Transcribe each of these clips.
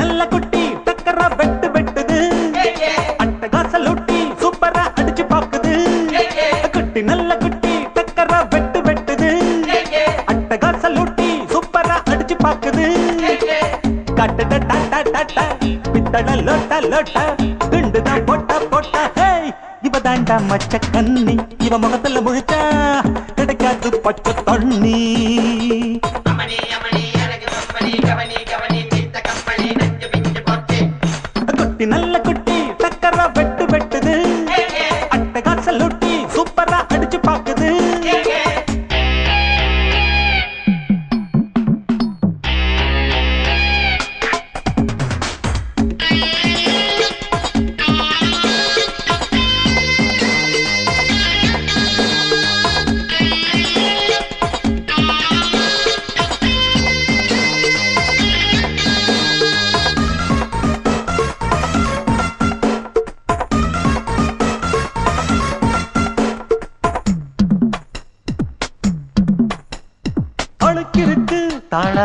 நல்ல குட்டி டக்கரா வெட்டு வெட்டுது. அட்டகாச லூட்டி சூப்பரா அடிச்சு பாக்குது குட்டி நல்ல குட்டி டக்கரா வெட்டு வெட்டுது. அட்டகாச லூட்டி சூப்பரா அடிச்சு பாக்குது கட்டட டாட்டா டாட்டா பித்தள லோட்டா லோட்டா குண்டு தான் போட்டா போட்டா. இவ தாண்டா மச்ச கண்ணி இவ முகத்துல முழிச்சா கிடைக்காது பச்சை தண்ணி. குட்டி நல்ல குட்டி டக்கரா வெட்டு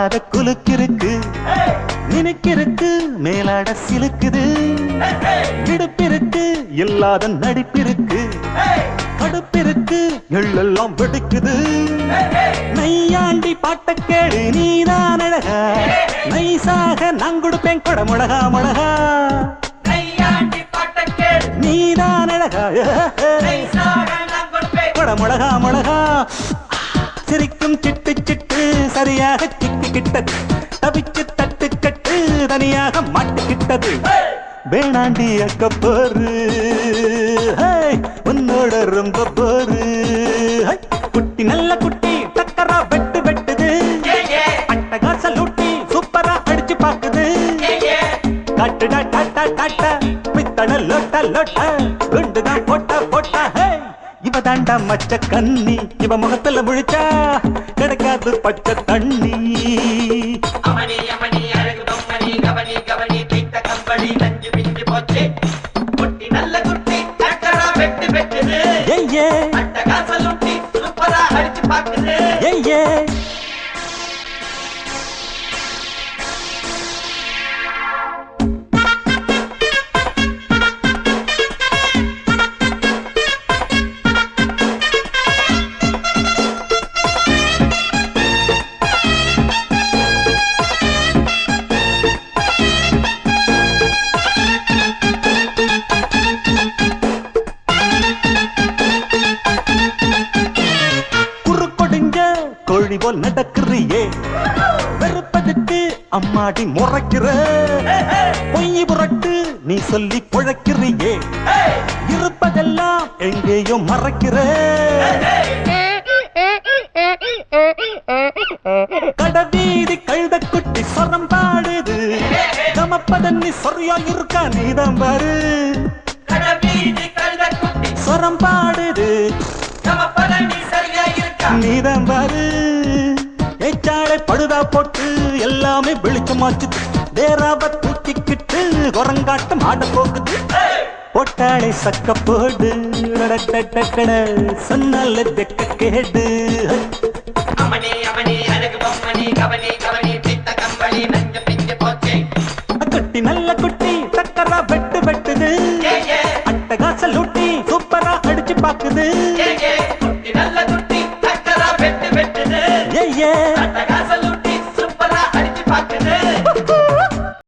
தாழாத குலுக்கிருக்கு. நினைக்கிருக்கு மேலாட சிலுக்குது. இடுப்பிருக்கு இல்லாத நடிப்பிருக்கு. கடுப்பிருக்கு எள்ளெல்லாம் வெடிக்குது. நையாண்டி பாட்ட கேடு நீதான் அழகா நைசாக நான் கொடுப்பேன் கொட முழகா முழகா நையாண்டி பாட்ட கேள். நீதான் அழகா கொட முழகா முழகா சிரிக்கும் சிட்டு சிட்டு சரியாக சிக்கிக்கிட்டது. தவிச்சு தட்டு கட்டு தனியாக மாட்டிக்கிட்டது. வேணாண்டி அக்க போரு. உன்னோட ரொம்ப போரு. குட்டி நல்ல குட்டி டக்கரா வெட்டு வெட்டுது. அட்டகாச லூட்டி சூப்பரா அடிச்சு பாக்குது. கட்டுடா டாட்டா டாட்டா பித்தன லோட்டா லோட்டா குண்டுதான் போட்டா போட்டா இவ தாண்டா மச்ச கண்ணி. இவ முகத்துல முழிச்சா கிடைக்காது பச்சை தண்ணி. அமணி அமணி அழகு பொம்மணி கவனி கவனி தீர்த்த கம்பெனி நஞ்சு பிஞ்சு போச்சு. குட்டி நல்ல குட்டி கட்டடா வெட்டு வெட்டுது. ஏய்யே அட்டகாச லூட்டி சூப்பரா அடிச்சு பாக்குது ஏய்யே குறு கோழி போல் நடக்கிறியே? வெறுப்பதுக்கு அம்மாடி முறைக்கிற பொய் புரட்டு நீ சொல்லி புழைக்கிறியே? இருப்பதெல்லாம் எங்கேயோ மறைக்கிற கடவீதி கழுத குட்டி சொரம் பாடுது. கமப்பதன்னி சொரியா இருக்கா நீதான் பாரு. சொரம் பாடு படுதா போட்டு எல்லாமே வெளிச்சமாச்சு தேராவ தூக்கிக்கிட்டு குரங்காட்டம் ஆட போகுது. போட்டாளை சக்க போடு. சொன்னால தெக்க கேடு. அமணி அமணி அழகு பொம்மணி கவனி கவனி தீர்த்த கம்பெனி நஞ்சு பிஞ்சு போச்சு. குட்டி நல்ல குட்டி சக்கரா வெட்டு வெட்டுது. அட்டகாச லூட்டி சூப்பரா அடிச்சு பாக்குது. குட்டி நல்ல குட்டி கட்டடா வெட்டு வெட்டுது. ஏ ஏ.